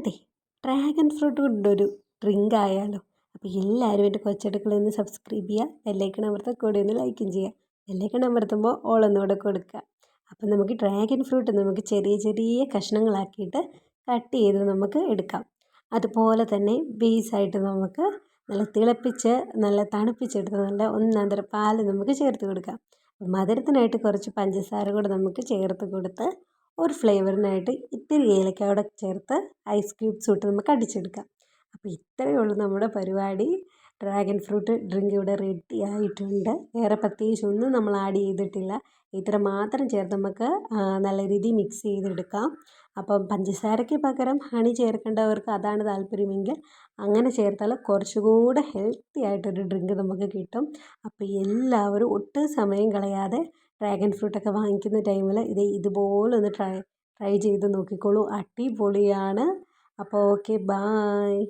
അതെ dragon fruit കൊണ്ടൊരു drink ആയാലോ. അപ്പോൾ എല്ലാവരും എന്റെ കൊച്ചടുക്കള ഒന്ന് സബ്സ്ക്രൈബ് ചെയ്യുക ബെല്ലൈക്കൺ അമർത്തുക കൂടെ ഒന്ന് ലൈക്കും ചെയ്യുക ബെല്ലൈക്കൺ അമർത്തുമ്പോൾ ഓളൊന്നുകൂടെ കൊടുക്കുക അപ്പം നമുക്ക് ഡ്രാഗൺ ഫ്രൂട്ട് നമുക്ക് ചെറിയ ചെറിയ കഷ്ണങ്ങളാക്കിയിട്ട് കട്ട് ചെയ്ത് നമുക്ക് എടുക്കാം. അതുപോലെ തന്നെ ബേസായിട്ട് നമുക്ക് നല്ല തിളപ്പിച്ച് നല്ല തണുപ്പിച്ചെടുത്ത് നല്ല ഒന്നാന്തര പാൽ നമുക്ക് ചേർത്ത് കൊടുക്കാം. മധുരത്തിനായിട്ട് കുറച്ച് പഞ്ചസാര കൂടെ നമുക്ക് ചേർത്ത് കൊടുത്ത് ഒരു ഫ്ലേവറിനായിട്ട് ഇത്തിരി ഏലക്ക കൂടെ ചേർത്ത് ഐസ് ക്യൂബ്സ് ഇട്ട് നമുക്ക് അടിച്ചെടുക്കാം. അപ്പോൾ ഇത്രയേ ഉള്ളൂ നമ്മുടെ പരിപാടി. ഡ്രാഗൺ ഫ്രൂട്ട് ഡ്രിങ്ക് ഇവിടെ റെഡി ആയിട്ടുണ്ട്. വേറെ പ്രത്യേകിച്ച് ഒന്നും നമ്മൾ ആഡ് ചെയ്തിട്ടില്ല. ഇത്ര മാത്രം ചേർത്ത് നമുക്ക് നല്ല രീതിയിൽ മിക്സ് ചെയ്തെടുക്കാം. അപ്പം പഞ്ചസാരയ്ക്ക് പകരം ഹണി ചേർക്കേണ്ടവർക്ക് അതാണ് താല്പര്യമെങ്കിൽ അങ്ങനെ ചേർത്താൽ കുറച്ചുകൂടെ ഹെൽത്തി ആയിട്ടൊരു ഡ്രിങ്ക് നമുക്ക് കിട്ടും. അപ്പോൾ എല്ലാവരും ഒട്ടും സമയം കളയാതെ ഡ്രാഗൺ ഫ്രൂട്ട് ഫ്രൂട്ടൊക്കെ വാങ്ങിക്കുന്ന ടൈമിൽ ഇത് ഇതുപോലെ ഒന്ന് ട്രൈ ട്രൈ ചെയ്ത് നോക്കിക്കോളൂ. അടിപൊളിയാണ്. അപ്പോൾ ഓക്കെ ബായ്